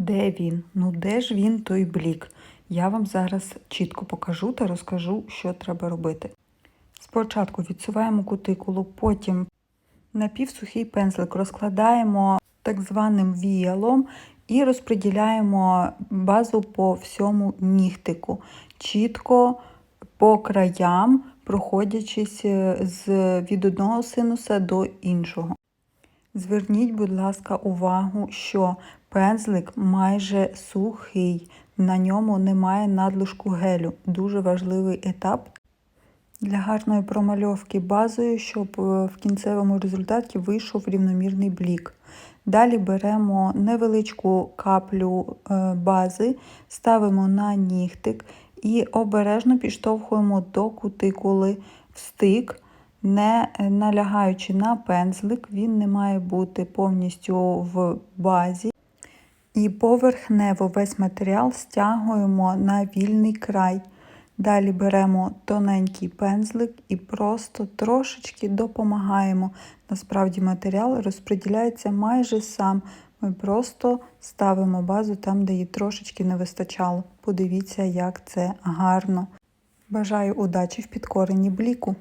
Де він? Ну де ж він той блік? Я вам зараз чітко покажу та розкажу, що треба робити. Спочатку відсуваємо кутикулу, потім напівсухий пензлик розкладаємо так званим віялом і розподіляємо базу по всьому нігтику, чітко по краям, проходячись е, від одного синуса до іншого. Зверніть, будь ласка, увагу, що пензлик майже сухий, на ньому немає надлишку гелю. Дуже важливий етап для гарної промальовки базою, щоб е, в кінцевому результаті вийшов рівномірний блік. Далі беремо невеличку каплю е, бази, ставимо на нігтик і обережно підштовхуємо до кутикули в стик, не налягаючи на пензлик, він не має бути повністю в базі. І поверхнево весь матеріал стягуємо на вільний край. Далі беремо тоненький пензлик і просто трошечки допомагаємо. Насправді матеріал розподіляється майже сам. Ми просто ставимо базу там, де її трошечки не вистачало. Подивіться, як це гарно. Бажаю удачі в підкоренні бліку.